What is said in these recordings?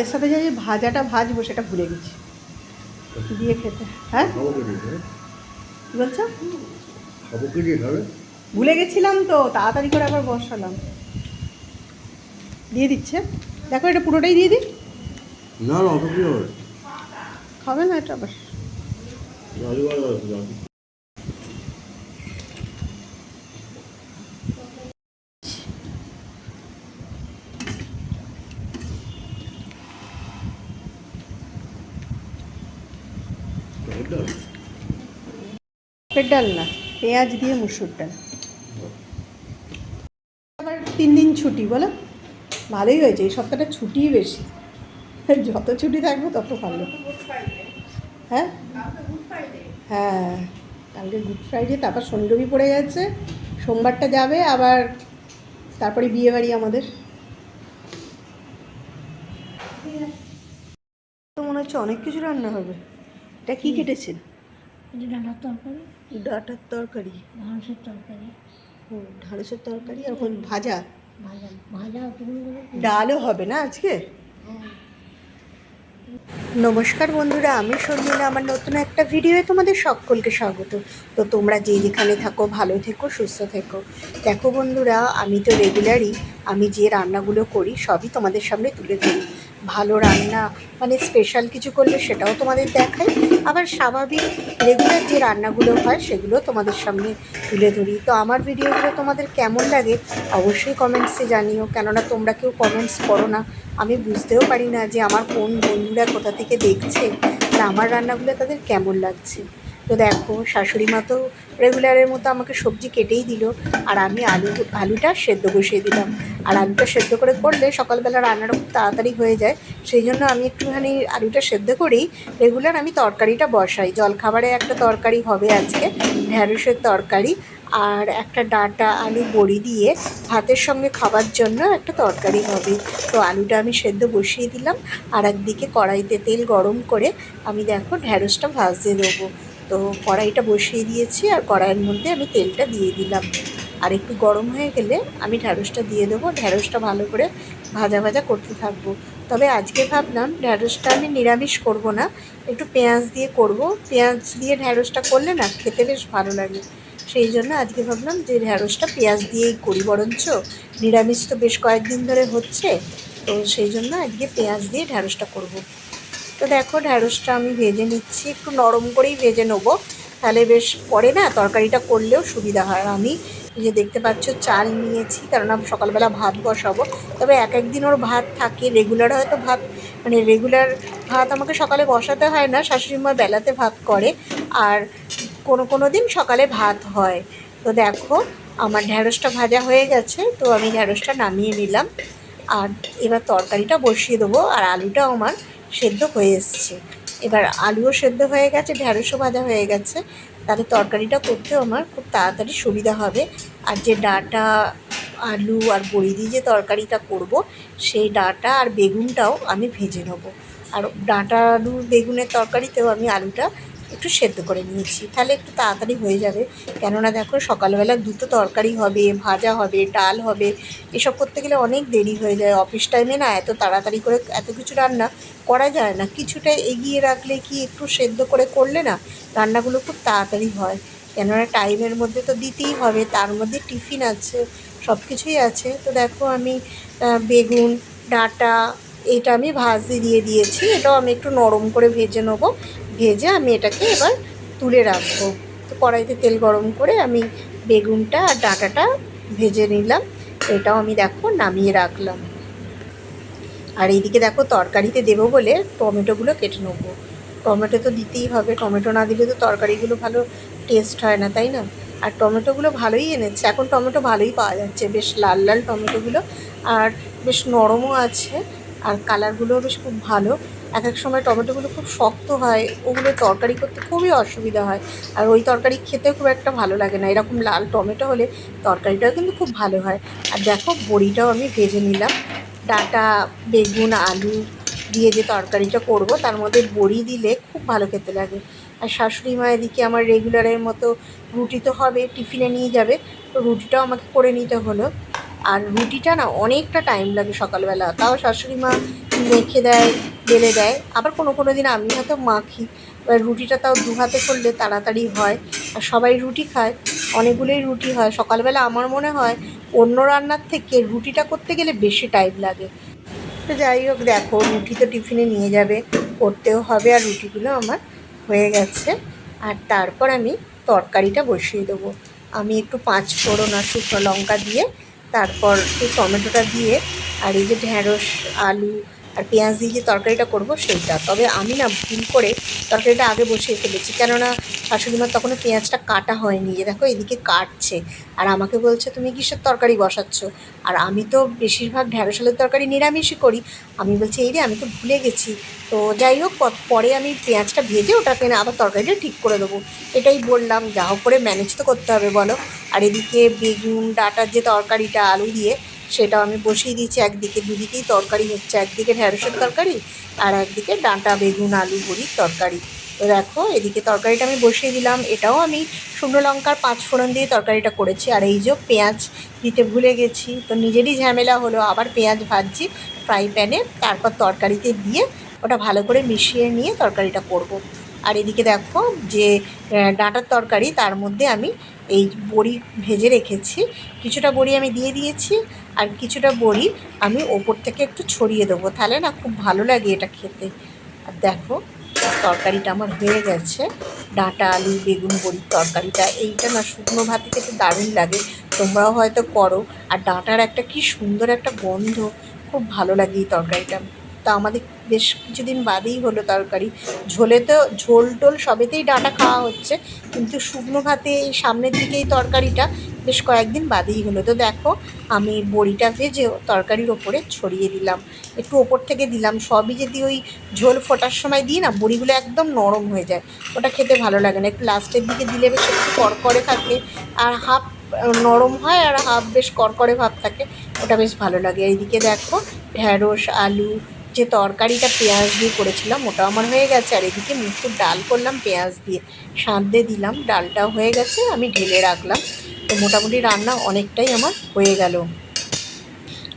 এর সাথে যে ভাজাটা ভাজবো সেটা ভুলে গেছি। দিয়ে খেতে। হ্যাঁ? কি বলছো? ভুলে গেছিলাম তো তাড়াতাড়ি করে আবার বসালাম। দিয়ে দিচ্ছে। দেখো এটা পুরোটাই দিয়ে দিই। না না খাবে না এটা আবার? ডাল? না পেঁয়াজ দিয়ে মুসুর ডাল। আবার তিন দিন ছুটি বলো? ভালোই হয়েছে এই সপ্তাহটা ছুটিই বেশি। যত ছুটি থাকবে তত ভালো। হ্যাঁ? হ্যাঁ কালকে গুড ফ্রাইডে তারপর শনি পড়ে গেছে সোমবারটা যাবে আবার তারপরে বিয়ে বাড়ি আমাদের। তো মনে হচ্ছে অনেক কিছু রান্না হবে। এটা কি কেটেছেন? ডাঁটার তরকারি। ডাটার তরকারি। মাংসের তরকারি। ও ঢাঁড়সের তরকারি আর ওখানে ভাজা? ভাজা। ভাজা ডালও হবে না আজকে? হ্যাঁ। নমস্কার বন্ধুরা আমি শর্মিলা। আমার নতুন একটা ভিডিওয়ে তোমাদের সকলকে স্বাগত। তো তোমরা যে যেখানে থাকো ভালো থেকো সুস্থ থেকো। দেখো বন্ধুরা আমি তো রেগুলারই আমি যে রান্নাগুলো করি সবই তোমাদের সামনে তুলে ধরি। ভালো রান্না মানে স্পেশাল কিছু করলে সেটাও তোমাদের দেখাই। আবার স্বাভাবিক রেগুলার যে রান্নাগুলো হয় সেগুলো তোমাদের সামনে তুলে ধরি। তো আমার ভিডিওগুলো তোমাদের কেমন লাগে অবশ্যই কমেন্টসে জানিও। কেননা তোমরা কেউ কমেন্টস করো না। আমি বুঝতেও পারি না যে আমার কোন বন্ধুরা কোথা থেকে দেখছে আর আমার রান্নাগুলো তাদের কেমন লাগছে। তো দেখো, শাশুড়ি মা তো রেগুলারের মতো আমাকে সবজি কেটেই দিল। আর আমি আলু, আলুটা সেদ্ধ বসিয়ে দিলাম। আর আলুটা সেদ্ধ করে করলে সকালবেলা রান্নাটা খুব তাড়াতাড়ি হয়ে যায়। সেই জন্য আমি একটুখানি আলুটা সেদ্ধ করেই রেগুলার আমি তরকারিটা বসাই। জলখাবারে একটা তরকারি হবে আজকে ঢ্যাঁড়সের তরকারি। আর একটা ডাঁটা আলু বড়ি দিয়ে ভাতের সঙ্গে খাবার জন্য একটা তরকারি হবে। তো আলুটা আমি সেদ্ধ বসিয়ে দিলাম। আর একদিকে কড়াইতে তেল গরম করে আমি দেখো ঢ্যাঁড়সটা ভাজতে দেবো। তো কড়াইটা বসিয়ে দিয়েছি আর কড়াইয়ের মধ্যে আমি তেলটা দিয়ে দিলাম। আর একটু গরম হয়ে গেলে আমি ঢ্যাঁড়সটা দিয়ে দেবো। ঢ্যাঁড়সটা ভালো করে ভাজা ভাজা করতে থাকব। তবে আজকে ভাবলাম ঢ্যাঁড়সটা আমি নিরামিষ করব না, একটু পেঁয়াজ দিয়ে করব। পেঁয়াজ দিয়ে ঢ্যাঁড়সটা করলে না খেতে বেশ ভালো লাগে। সেই জন্য আজকে ভাবলাম যে ঢ্যাঁড়সটা পেঁয়াজ দিয়েই করি, বরঞ্চ নিরামিষ তো বেশ কয়েকদিন ধরে হচ্ছে। তো সেই জন্য আজকে পেঁয়াজ দিয়ে ঢ্যাঁড়সটা করব। তো দেখো, ঢ্যাঁড়সটা আমি ভেজে নিচ্ছি। একটু নরম করেই ভেজে নেব। তাহলে বেশ পরে না তরকারিটা করলেও সুবিধা হয়। আমি যে দেখতে পাচ্ছ, চাল নিয়েছি কারণ আমি সকালবেলা ভাত বসাবো। তবে এক একদিন ওর ভাত থাকে, রেগুলার হয়তো ভাত মানে রেগুলার ভাত আমাকে সকালে বসাতে হয় না শাশুড়ি মা বেলাতে ভাত করে। আর কোনো কোনো দিন সকালে ভাত হয়। তো দেখো, আমার ঢ্যাঁড়সটা ভাজা হয়ে গেছে, তো আমি ঢ্যাঁড়সটা নামিয়ে নিলাম। আর এবার তরকারিটা বসিয়ে দেবো। আর আলুটাও আমার সেদ্ধ হয়ে এসছে। এবার আলুও সেদ্ধ হয়ে গেছে ঢ্যাঁড়সও ভাজা হয়ে গেছে। তাহলে তরকারিটা করতেও আমার খুব তাড়াতাড়ি সুবিধা হবে। আর যে ডাটা, আলু আর বড়ি দিয়ে যে তরকারিটা করব, সেই ডাটা আর বেগুনটাও আমি ভেজে নেব। আর ডাঁটা আলু, বেগুনের তরকারিতেও আমি আলুটা একটু সেদ্ধ করে নিয়েছি তাহলে একটু তাড়াতাড়ি হয়ে যাবে। কেননা দেখো, সকালবেলা দুটো তরকারি হবে, ভাজা হবে, ডাল হবে, এসব করতে গেলে অনেক দেরি হয়ে যায়। অফিস টাইমে না এত তাড়াতাড়ি করে এত কিছু রান্না করা যায় না। কিছুটা এগিয়ে রাখলে কি একটু সেদ্ধ করে করলে না রান্নাগুলো খুব তাড়াতাড়ি হয়? কেননা টাইমের মধ্যে তো দিতেই হবে, তার মধ্যে টিফিন আছে সব কিছুই আছে। তো দেখো আমি বেগুন, ডাঁটা, এটা আমি ভাজি দিয়ে দিয়েছি। এটাও আমি একটু নরম করে ভেজে নেব। ভেজে আমি এটাকে এবার তুলে রাখব। তো কড়াইতে তেল গরম করে আমি বেগুনটা আর ডাঁটাটা ভেজে নিলাম। এটাও আমি দেখো নামিয়ে রাখলাম। আর এইদিকে দেখো তরকারিতে দেবো বলে টমেটোগুলো কেটে নেব। টমেটো তো দিতেই হবে, টমেটো না দিলে তো তরকারিগুলো ভালো টেস্ট হয় না, তাই না? আর টমেটোগুলো ভালোই এনেছে, এখন টমেটো ভালোই পাওয়া যাচ্ছে। বেশ লাল লাল টমেটোগুলো আর বেশ নরমও আছে। আর কালারগুলোও বেশ খুব ভালো। এক এক সময় টমেটোগুলো খুব শক্ত হয়, ওগুলো তরকারি করতে খুবই অসুবিধা হয়। আর ওই তরকারি খেতে খুব একটা ভালো লাগে না। এরকম লাল টমেটো হলে তরকারিটাও কিন্তু খুব ভালো হয়। আর দেখো, বড়িটাও আমি ভেজে নিলাম। ডাটা, বেগুন, আলু দিয়ে যে তরকারিটা করব, তার মধ্যে বড়ি দিলে খুব ভালো খেতে লাগে। আর শাশুড়ি মা এদিকে আমার রেগুলারের মতো রুটি তো হবে, টিফিনে নিয়ে যাবে। তো রুটিটাও আমাকে করে নিতে হলো। আর রুটিটা না অনেকটা টাইম লাগে সকালবেলা। তাও শাশুড়ি মা মেখে দেয়, বেলে দেয়। আবার কোনো কোনো দিন আমি হয়তো মাখি। এবার রুটিটা তাও দু হাতে করলে তাড়াতাড়ি হয়। আর সবাই রুটি খায়, অনেকগুলোই রুটি হয়। সকালবেলা আমার মনে হয় অন্য রান্নার থেকে রুটিটা করতে গেলে বেশি টাইম লাগে। তো যাই হোক, দেখো, রুটি তো টিফিনে নিয়ে যাবে, করতেও হবে আর রুটিগুলো আমার হয়ে গেছে। আর তারপর আমি তরকারিটা বসিয়ে দেবো। আমি একটু পাঁচ ফোড়ন আর শুকনো লঙ্কা দিয়ে তারপর সেই টমেটোটা দিয়ে আর এই যে ঢ্যাঁড়স আলু আর পেঁয়াজ দিয়ে যে তরকারিটা করব সেইটা। তবে আমি না ভুল করে তরকারিটা আগে বসিয়ে ফেলেছি। কেননা শাশুড়ি মার তখনও পেঁয়াজটা কাটা হয়নি। যে দেখো এদিকে কাটছে। আর আমাকে বলছে, তুমি কিসের তরকারি বসাচ্ছ? আর আমি তো বেশিরভাগ ঢ্যাঁড়স তরকারি নিরামিষই করি। আমি বলছি, এই রে, আমি তো ভুলে গেছি। তো যাই হোক পরে আমি পেঁয়াজটা ভেজে ওটাকে না আবার তরকারিটা ঠিক করে দেবো। এটাই বললাম। যা হোক করে ম্যানেজ তো করতে হবে, বলো। আর এদিকে বেগুন, ডাটার যে তরকারিটা, আলু দিয়ে সেটাও আমি বসিয়ে দিয়েছি, একদিকে দুদিকেই তরকারি হচ্ছে, একদিকে ঢ্যাঁড়সের তরকারি আর একদিকে ডাঁটা, বেগুন, আলু বড়ির তরকারি। তো দেখো, এদিকে তরকারিটা আমি বসিয়ে দিলাম, এটাও আমি শুকনো লঙ্কার পাঁচ ফোড়ন দিয়ে তরকারিটা করেছি। আর এই যে পেঁয়াজ দিতে ভুলে গেছি, তো নিজেরই ঝামেলা হলো, আবার পেঁয়াজ ভাজছি ফ্রাই প্যানে, তারপর তরকারিতে দিয়ে ওটা ভালো করে মিশিয়ে নিয়ে তরকারিটা করব। আর এদিকে দেখো যে ডাঁটার তরকারি, তার মধ্যে আমি এই বড়ি ভেজে রেখেছি। কিছুটা বড়ি আমি দিয়ে দিয়েছি আর কিছুটা বড়ি, আমি ওপর থেকে একটু ছড়িয়ে দেবো। তাহলে না খুব ভালো লাগে এটা খেতে। আর দেখো, তরকারিটা আমার হয়ে গেছে। ডাঁটা, আলু, বেগুন বড়ির তরকারিটা, এইটা না শুকনো ভাতে খেতে দারুণ লাগে। তোমরাও হয়তো করো। আর ডাঁটার একটা কি সুন্দর একটা গন্ধ। খুব ভালো লাগে এই তরকারিটা। তা আমাদের বেশ কিছুদিন বাদেই হলো তরকারি। ঝোলে তো ঝোল টোল সবেতেই ডাঁটা খাওয়া হচ্ছে, কিন্তু শুকনো ভাতে এই সামনের দিকে এই তরকারিটা বেশ কয়েকদিন বাদেই হলো। তো দেখো, আমি বড়িটা ভেজে তরকারির ওপরে ছড়িয়ে দিলাম। একটু ওপর থেকে দিলাম। সবই যদি ওই ঝোল ফোটার সময় দিই না, বড়িগুলো একদম নরম হয়ে যায়। ওটা খেতে ভালো লাগে না। একটু লাস্টের দিকে দিলে বেশ একটু করকরে থাকে। আর হাফ নরম হয় আর হাফ বেশ করকরে ভাব থাকে। ওটা বেশ ভালো লাগে। এইদিকে দেখো, ঢ্যাঁড়স, আলু যে তরকারিটা পেঁয়াজ দিয়ে করেছিলাম, ওটা আমার হয়ে গেছে। আর এদিকে মুসুর ডাল করলাম পেঁয়াজ দিয়ে। সাঁততে দিলাম, ডালটাও হয়ে গেছে, আমি ঢেলে রাখলাম। তো মোটামুটি রান্না অনেকটাই আমার হয়ে গেল।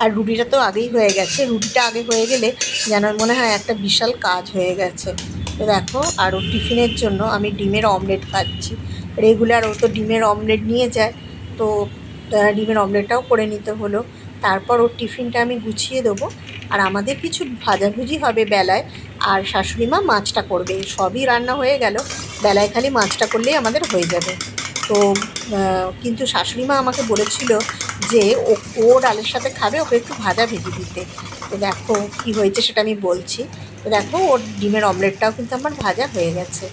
আর রুটিটা তো আগেই হয়ে গেছে। রুটিটা আগে হয়ে গেলে যেন মনে হয় একটা বিশাল কাজ হয়ে গেছে। তো দেখো, আর ওর টিফিনের জন্য আমি ডিমের অমলেট খাচ্ছি। রেগুলার ও তো ডিমের অমলেট নিয়ে যায়। তো ডিমের অমলেটটাও করে নিতে হলো। তারপর ওর টিফিনটা আমি গুছিয়ে দেবো। আর আমাদের কিছু ভাজাভুজি হবে বেলায়, আর শাশুড়ি মা মাছটা করবে। সবই রান্না হয়ে গেল। বেলায় খালি মাছটা করলেই আমাদের হয়ে যাবে। তো কিন্তু শাশুড়ি মা আমাকে বলেছিল যে ও ও ডালের সাথে খাবে, ওকে একটু ভাজা ভেজে দিতে। তো দেখো কী হয়েছে সেটা আমি বলছি। তো দেখো, ওর ডিমের অমলেটটাও কিন্তু আমার ভাজা হয়ে গেছে।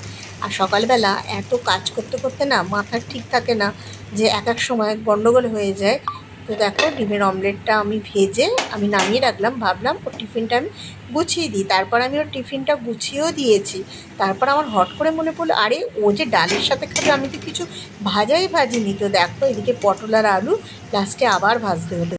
আর সকালবেলা এত কাজ করতে করতে না মাথা ঠিক থাকে না যে এক এক সময় গণ্ডগোল হয়ে যায়। তো দেখো, ডিমের অমলেটটা আমি ভেজে আমি নামিয়ে রাখলাম। ভাবলাম ওর টিফিনটা আমি গুছিয়ে দিই। তারপর আমি ওর টিফিনটা গুছিয়েও দিয়েছি। তারপর আমার হট করে মনে পড়ল, আরে ও যে ডালের সাথে খাবে, আমি তো কিছু ভাজাই ভাজিনি। তো দেখো, এদিকে পটল আর আলু লাস্টে আবার ভাজতে হলো